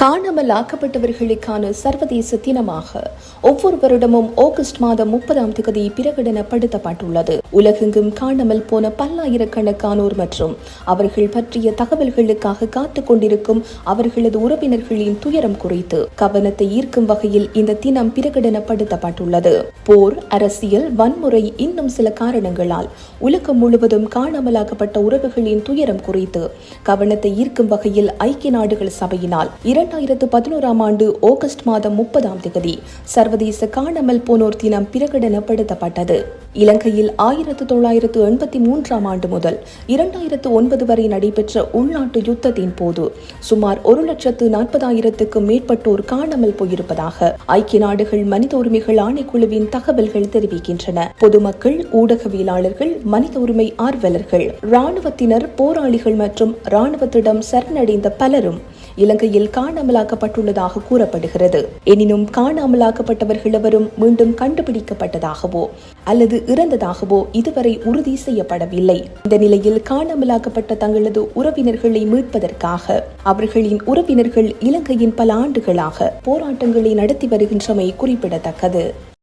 காணாமல் ஆக்கப்பட்டவர்களுக்கான சர்வதேச தினமாக ஒவ்வொரு வருடமும் ஆகஸ்ட் மாதம் முப்பதாம் தேதி பிரகடனப்படுத்தப்பட்டுள்ளது. உலகெங்கும் காணாமல் போன பல்லாயிரக்கணக்கானோர் மற்றும் அவர்கள் பற்றிய தகவல்களுக்காக காத்துக் கொண்டிருக்கும் அவர்களது உறவினர்களின் துயரம் குறித்து கவனத்தை ஈர்க்கும் வகையில் இந்த தினம் பிரகடனப்படுத்தப்பட்டுள்ளது. போர் அரசியல் வன்முறை இன்னும் சில காரணங்களால் உலகம் முழுவதும் காணாமலாக்கப்பட்ட உறவுகளின் துயரம் குறித்து கவனத்தை ஈர்க்கும் வகையில் ஐக்கிய நாடுகள் சபையினால் இரண்டு இரண்டாயிரத்து பதினோராம் ஆண்டு ஆகஸ்ட் மாதம் முப்பதாம் தேதி சர்வதேச காணாமல் போனோர் தினம் பிரகடனப்படுத்தப்பட்டது. இலங்கையில் ஆயிரத்து தொள்ளாயிரத்து எண்பத்தி மூன்றாம் ஆண்டு முதல் இரண்டாயிரத்து ஒன்பது வரை நடைபெற்ற உள்நாட்டு யுத்தத்தின் போது சுமார் ஒரு லட்சத்து நாற்பதாயிரத்துக்கும் மேற்பட்டோர் காணாமல் போயிருப்பதாக ஐக்கிய நாடுகள் மனித உரிமைகள் ஆணைக்குழுவின் தகவல்கள் தெரிவிக்கின்றன. பொதுமக்கள் ஊடகவியலாளர்கள் மனித உரிமை ஆர்வலர்கள் ராணுவத்தினர் போராளிகள் மற்றும் ராணுவத்திடம் சரணடைந்த பலரும் இலங்கையில் காணாமலாக்கப்பட்டுள்ளதாக கூறப்படுகிறது. எனினும் காணாமலாக்கப்பட்டவர்கள் எவரும் மீண்டும் கண்டுபிடிக்கப்பட்டதாகவோ அல்லது இறந்ததாகவோ இதுவரை உறுதி செய்யப்படவில்லை. இந்த நிலையில் காணாமலாக்கப்பட்ட தங்களது உறவினர்களை மீட்பதற்காக அவர்களின் உறவினர்கள் இலங்கையின் பல ஆண்டுகளாக போராட்டங்களை நடத்தி வருகின்றமை குறிப்பிடத்தக்கது.